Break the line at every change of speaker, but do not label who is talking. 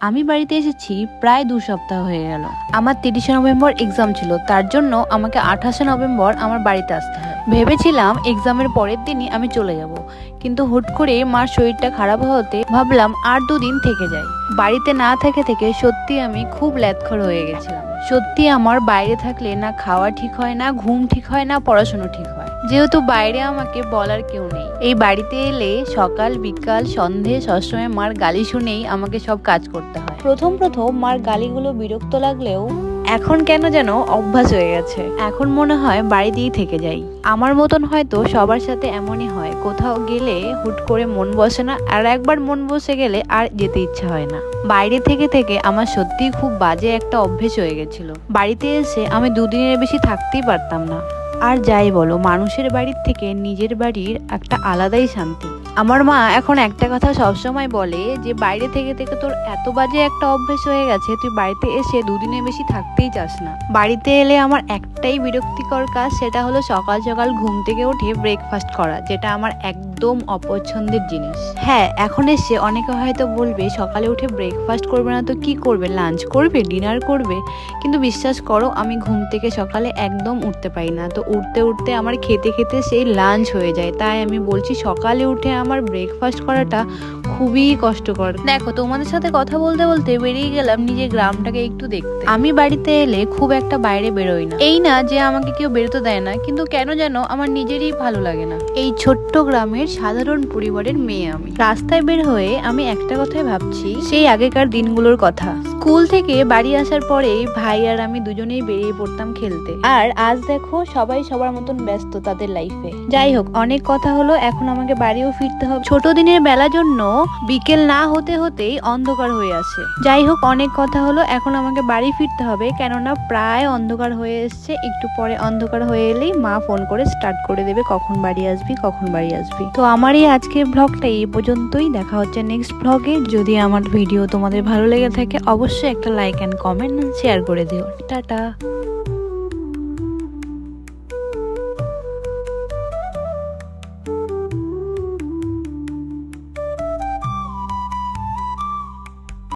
আমি বাড়িতে এসেছি প্রায় দু সপ্তাহ হয়ে গেল। আমার তিরিশে নভেম্বর এক্সাম ছিল, তার জন্য আমাকে আঠাশে নভেম্বর আমার বাড়িতে আসতে হয়। ভেবেছিলাম এক্সামের পরের দিনই আমি চলে যাব, কিন্তু হুট করে মার শরীরটা খারাপ হওয়াতে ভাবলাম আর দুদিন থেকে যাই। বাড়িতে না থেকে থেকে সত্যি আমি খুব ল্যাথখর হয়ে গেছিলাম। সত্যি আমার বাইরে থাকলে না খাওয়া ঠিক হয় না, ঘুম ঠিক হয় না, পড়াশুনো ঠিক হয়। যেহেতু বাইরে আমাকে বলার কেউ নেই। এই বাড়িতে এলে সকাল বিকাল সন্ধে সবসময় মার গালি শুনেই আমাকে সব কাজ করতে হয়। প্রথম প্রথম মার গালিগুলো বিরক্ত লাগলেও এখন কেন যেন অভ্যাস হয়ে গেছে। এখন মনে হয় বাড়িতেই থেকে যাই। আমার মতন হয়তো সবার সাথে এমনই হয় কোথাও গেলে হুট করে মন বসে না আর একবার মন বসে গেলে আর যেতে ইচ্ছা হয় না। বাইরে থেকে থেকে আমার সত্যিই খুব বাজে একটা অভ্যেস হয়ে গেছিল। বাড়িতে এসে আমি দুদিনের বেশি থাকতেই পারতাম না। আর যাই বলো, মানুষের বাড়ির থেকে নিজের বাড়ির একটা আলাদাই শান্তি। আমার মা এখন একটা কথা সবসময় বলে যে, বাইরে থেকে থেকে তোর এত বাজে একটা অভ্যেস হয়ে গেছে, তুই বাড়িতে এসে দুদিনের বেশি থাকতেই চাস না। বাড়িতে এলে আমার একটাই বিরক্তিকর কাজ, সেটা হলো সকাল সকাল ঘুম থেকে উঠে ব্রেকফাস্ট করা, যেটা আমার একদম অপছন্দের জিনিস। হ্যাঁ এখন এসে অনেকে হয়তো বলবে, সকালে উঠে ব্রেকফাস্ট করবে না তো কি করবে? লাঞ্চ করবে? ডিনার করবে? কিন্তু বিশ্বাস করো, আমি ঘুম থেকে সকালে একদম উঠতে পারি না। তো উঠতে উঠতে আমার খেতে খেতে সেই লাঞ্চ হয়ে যায়। তাই আমি বলছি, সকালে উঠে আমার ব্রেকফাস্ট করাটা খুবই কষ্টকর। দেখো, তোমাদের সাথে কথা বলতে বলতে বেরিয়ে গেলাম নিজের গ্রামটাকে একটু দেখতে। আমি বাড়িতে এলে খুব একটা বাইরে বেরোই না। এই না যে আমাকে কেউ বেরোতে দেয় না, কিন্তু কেন যেন আমার নিজেরই ভালো লাগে না। এই ছোট্ট গ্রামের সাধারণ পরিবারের মেয়ে আমি। রাস্তায় বের হয়ে আমি একটা কথাই ভাবছি, সেই আগেকার দিনগুলোর কথা। স্কুল থেকে বাড়ি আসার পরেই ভাই আর আমি দুজনেই বেরিয়ে পড়তাম খেলতে। আর আজ দেখো সবাই সবার মতন ব্যস্ত তাদের লাইফে যাই হোক, অনেক কথা হলো, এখন আমাকে বাড়িও ফিরতে হবে। ছোট দিনের বেলা জন্য বিকেল না হতে হতেই অন্ধকার হয়ে আসে যাই হোক, অনেক কথা হলো, এখন আমাকে বাড়ি ফিরতে হবে, কেননা প্রায় অন্ধকার হয়ে এসছে। একটু পরে অন্ধকার হয়ে এলেই মা ফোন করে স্টার্ট করে দেবে, কখন বাড়ি আসবি, কখন বাড়ি আসবি। তো আমার এই আজকের ব্লগটা এই পর্যন্তই, দেখা হচ্ছে নেক্সট ব্লগে যদি আমার ভিডিও তোমাদের ভালো লেগে থাকে, অবশ্যই একটা লাইক অ্যান্ড কমেন্ট শেয়ার করে দিও। টাটা!